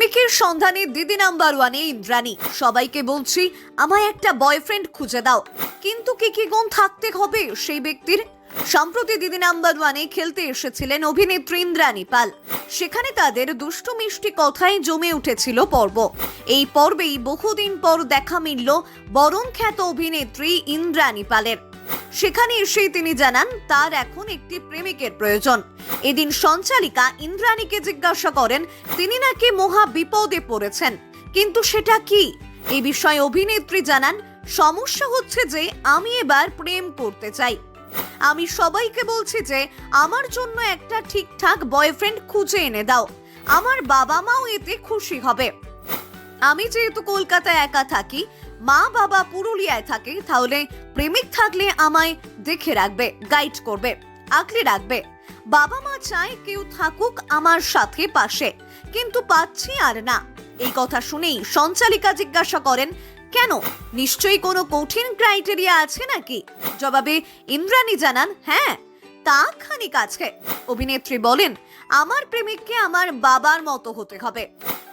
প্রেমিকের সন্ধানে দিদি নাম্বার ওয়ানে ইন্দ্রাণী। সবাইকে বলছি, আমায় একটা বয়ফ্রেন্ড খুঁজে দাও। কিন্তু কি কি গুণ থাকতে হবে সেই ব্যক্তির? সম্প্রতি দিদি নাম্বার ওয়ানে খেলতে এসেছিলেন অভিনেত্রী ইন্দ্রাণী পাল। সেখানে তাদের দুষ্টু মিষ্টি কথায় জমে উঠেছিল পর্ব। এই পর্বেই বহুদিন পর দেখা মিলল বরণ খ্যাত অভিনেত্রী ইন্দ্রাণী পালের। সেখানে এসেই তিনি জানান, তার এখন একটি প্রেমিকের প্রয়োজন। এদিন সঞ্চালিকা ইন্দ্রাণীকে জিজ্ঞাসা করেন, তিনি নাকি মহা বিপদে পড়েছেন, কিন্তু সেটা কি? এই বিষয়ে অভিনেত্রী জানান, সমস্যা হচ্ছে যে আমি এবার প্রেম করতে চাই। আমি সবাইকে বলছি যে, আমার জন্য একটা ঠিকঠাক বয়ফ্রেন্ড খুঁজে এনে দাও। আমার বাবা মাও এতে খুশি হবে। আমি যেহেতু কলকাতায় একা থাকি মা বাবা পুরুলিয়ায় থাকে, তাহলে প্রেমিক থাকলে আমায় দেখে রাখবে গাইড করবে আঁকলে রাখবে। বাবা মা চায় কেউ থাকুক আমার সাথে পাশে, কিন্তু পাচ্ছি আর না। এই কথা শুনেই সঞ্চালিকা জিজ্ঞাসা করেন, কেন? নিশ্চয়ই কোনো কঠিন ক্রাইটেরিয়া আছে নাকি? জবাবে ইন্দ্রাণী জানান হ্যাঁ তা খানিক আছে। অভিনেত্রী বলেন, আমার প্রেমিককে আমার বাবার মতো হতে হবে।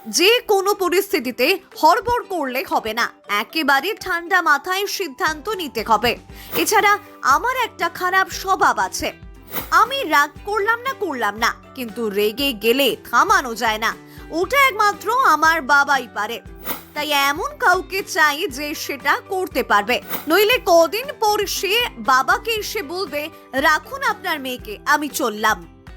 যে কোনো পরিস্থিতিতে হড়বড় করলে হবে না। একেবারে ঠান্ডা মাথায় সিদ্ধান্ত নিতে হবে। এছাড়া আমার একটা খারাপ স্বভাব আছে। আমি রাগ করলাম না করলাম না, কিন্তু রেগে গেলে থামানো যায় না। ওটা একমাত্র আমার বাবাই পারে। তাই এমন কাউকে চাই যে সেটা করতে পারবে। নইলে কদিন পর সে বাবাকে এসে বলবে, রাখুন আপনার মেয়েকে, আমি চললাম।